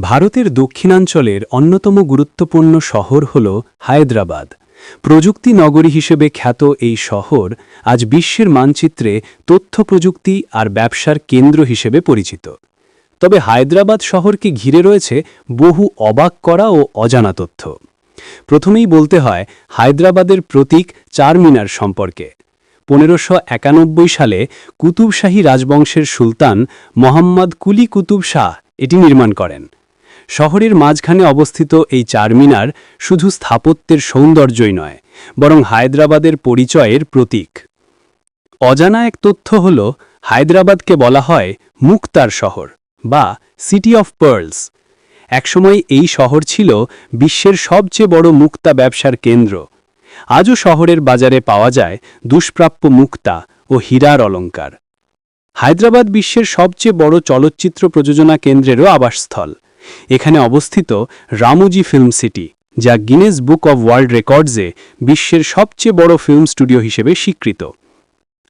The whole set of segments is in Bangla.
ভারতের দক্ষিণাঞ্চলের অন্যতম গুরুত্বপূর্ণ শহর হল হায়দ্রাবাদ। প্রযুক্তি নগরী হিসেবে খ্যাত এই শহর আজ বিশ্বের মানচিত্রে তথ্য প্রযুক্তি আর ব্যবসার কেন্দ্র হিসেবে পরিচিত। তবে হায়দ্রাবাদ শহরকে ঘিরে রয়েছে বহু অবাক করা ও অজানা তথ্য। প্রথমেই বলতে হয়, হায়দ্রাবাদের প্রতীক চারমিনার সম্পর্কে। পনেরোশো একানব্বই সালে কুতুবশাহী রাজবংশের সুলতান মোহাম্মদ কুলি কুতুব শাহ এটি নির্মাণ করেন। শহরের মাঝখানে অবস্থিত এই চারমিনার শুধু স্থাপত্যের সৌন্দর্যই নয়, বরং হায়দ্রাবাদের পরিচয়ের প্রতীক। অজানা এক তথ্য হল, হায়দ্রাবাদকে বলা হয় মুক্তার শহর বা সিটি অফ পার্লস। একসময় এই শহর ছিল বিশ্বের সবচেয়ে বড় মুক্তা ব্যবসার কেন্দ্র। আজও শহরের বাজারে পাওয়া যায় দুষ্প্রাপ্য মুক্তা ও হীরার অলঙ্কার হায়দ্রাবাদ বিশ্বের সবচেয়ে বড় চলচ্চিত্র প্রযোজনা কেন্দ্রেরও আবাসস্থল। এখানে অবস্থিত রামুজি ফিল্ম সিটি, যা গিনেস বুক অব ওয়ার্ল্ড রেকর্ডসে বিশ্বের সবচেয়ে বড় ফিল্ম স্টুডিও হিসেবে স্বীকৃত।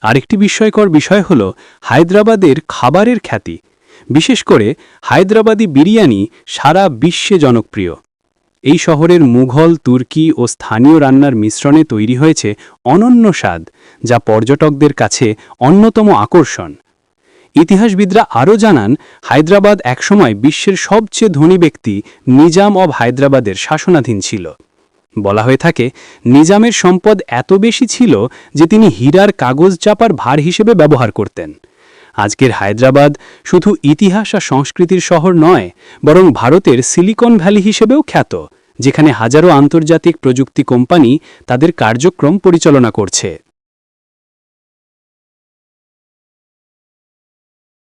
আরেকটি বিস্ময়কর বিষয় হল হায়দ্রাবাদের খাবারের খ্যাতি। বিশেষ করে হায়দ্রাবাদি বিরিয়ানি সারা বিশ্বে জনপ্রিয়। এই শহরের মুঘল, তুর্কি ও স্থানীয় রান্নার মিশ্রণে তৈরি হয়েছে অনন্য স্বাদ, যা পর্যটকদের কাছে অন্যতম আকর্ষণ। ইতিহাসবিদরা আরও জানান, হায়দ্রাবাদ একসময় বিশ্বের সবচেয়ে ধনী ব্যক্তি নিজাম অব হায়দ্রাবাদের শাসনাধীন ছিল। বলা হয়ে থাকে, নিজামের সম্পদ এত বেশি ছিল যে তিনি হীরার কাগজ চাপার ভার হিসেবে ব্যবহার করতেন। আজকের হায়দ্রাবাদ শুধু ইতিহাস আর সংস্কৃতির শহর নয়, বরং ভারতের সিলিকন ভ্যালি হিসেবেও খ্যাত, যেখানে হাজারো আন্তর্জাতিক প্রযুক্তি কোম্পানি তাদের কার্যক্রম পরিচালনা করছে।